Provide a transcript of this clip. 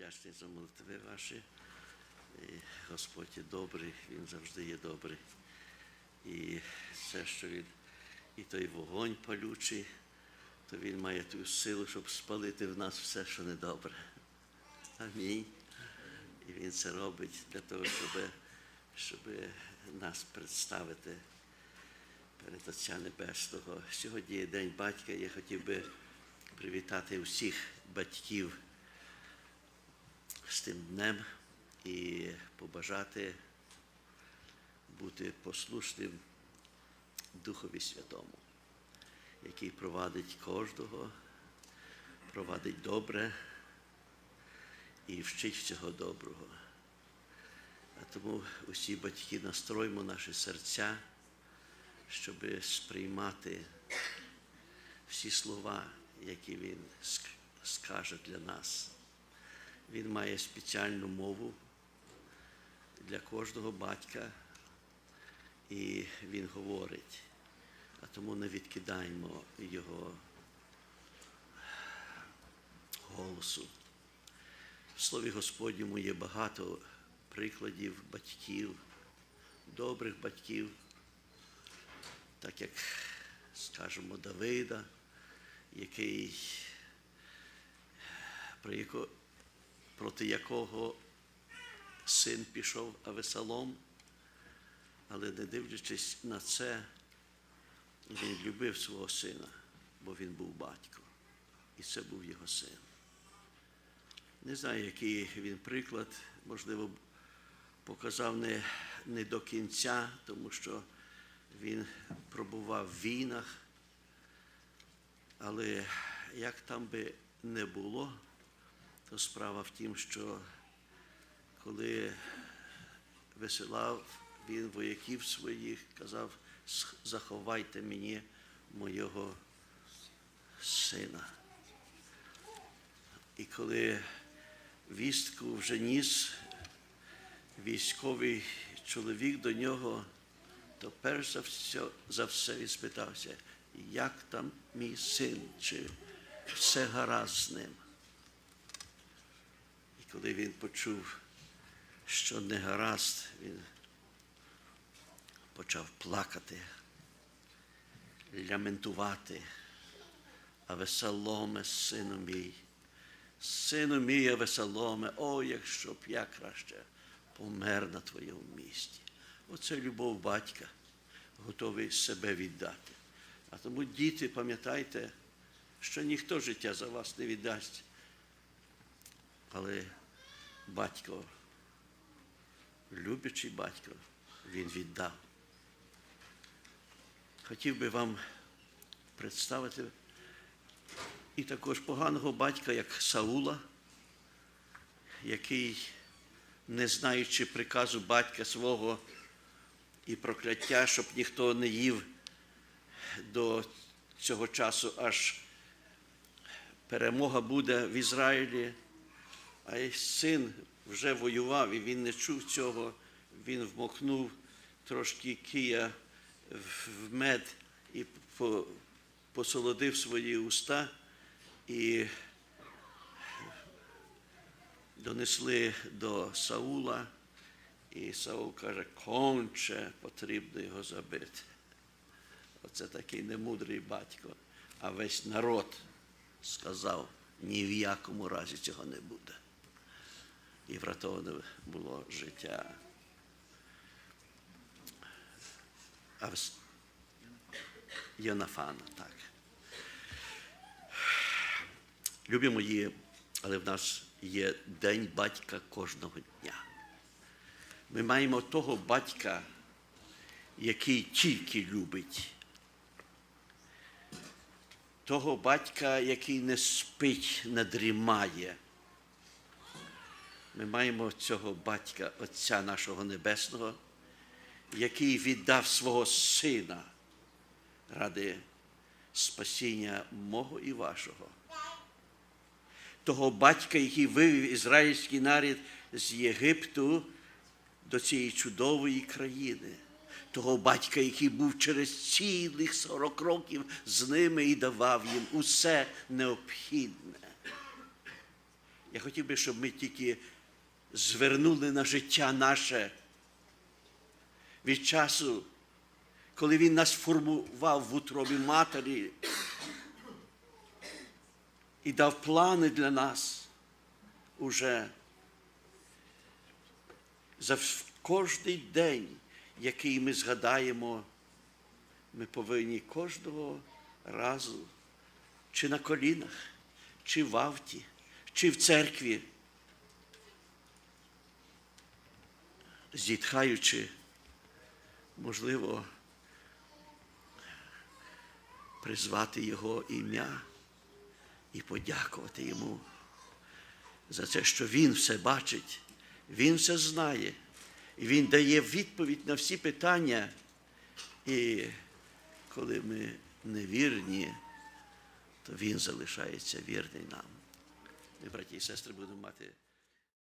вдячний за молитви ваші. І Господь є добрий, Він завжди є добрий. І все, що він, і той вогонь палючий, то він має ту силу, щоб спалити в нас все, що недобре. Амінь. І він це робить для того, щоб, щоб нас представити перед Отця Небесного. Сьогодні є День батька. Я хотів би привітати усіх батьків з тим днем і побажати бути послушним Духові Святому, який провадить кожного, провадить добре і вчить всього доброго. А тому усі батьки настроїмо наші серця, щоб сприймати всі слова, які він скаже для нас. Він має спеціальну мову для кожного батька, і він говорить. А тому не відкидаємо його голосу. В Слові Господньому є багато прикладів батьків, добрих батьків, так як, скажімо, Давида, який, про яко, проти якого син пішов Авесалом, але не дивлячись на це, він любив свого сина, бо він був батько, і це був його син. Не знаю, який він приклад, можливо, показав не, не до кінця, тому що він пробував в війнах, але як там би не було, то справа в тім, що коли висилав він вояків своїх, казав, заховайте мені мого сина. І коли вістку вже ніс військовий чоловік до нього, то перш за все, за все він спитався, як там мій син, чи все гаразд з ним. Коли він почув, що не гаразд, він почав плакати, ляментувати. А веселоме, сину мій, сину мій, веселоме, о, якщо б я краще помер на твоєму місці. Оце любов батька, готовий себе віддати. А тому, діти, пам'ятайте, що ніхто життя за вас не віддасть. Але батько, любячий батько, він віддав. Хотів би вам представити і також поганого батька, як Саула, який, не знаючи приказу батька свого і прокляття, щоб ніхто не їв до цього часу, аж перемога буде в Ізраїлі, а син вже воював, і він не чув цього, він вмокнув трошки кия в мед і посолодив свої уста і донесли до Саула, і Саул каже, конче потрібно його забити. Оце такий немудрий батько. А весь народ сказав, ні в якому разі цього не буде. І врятоване було життя. Авс- Йонафана, так. Любі мої, але в нас є День батька кожного дня. Ми маємо того батька, який тільки любить. Того батька, який не спить, не дрімає. Ми маємо цього батька, Отця нашого Небесного, який віддав свого сина ради спасіння мого і вашого. Того батька, який вивів ізраїльський народ з Єгипту до цієї чудової країни. Того батька, який був через цілих 40 років з ними і давав їм усе необхідне. Я хотів би, щоб ми тільки звернули на життя наше. Від часу, коли Він нас формував в утробі матері і дав плани для нас уже за кожний день, який ми згадаємо, ми повинні кожного разу, чи на колінах, чи в авті, чи в церкві, зітхаючи, можливо, призвати Його ім'я і подякувати Йому за те, що Він все бачить, Він все знає, і Він дає відповідь на всі питання. І коли ми невірні, то Він залишається вірний нам. Ми, браті і сестри, будемо мати.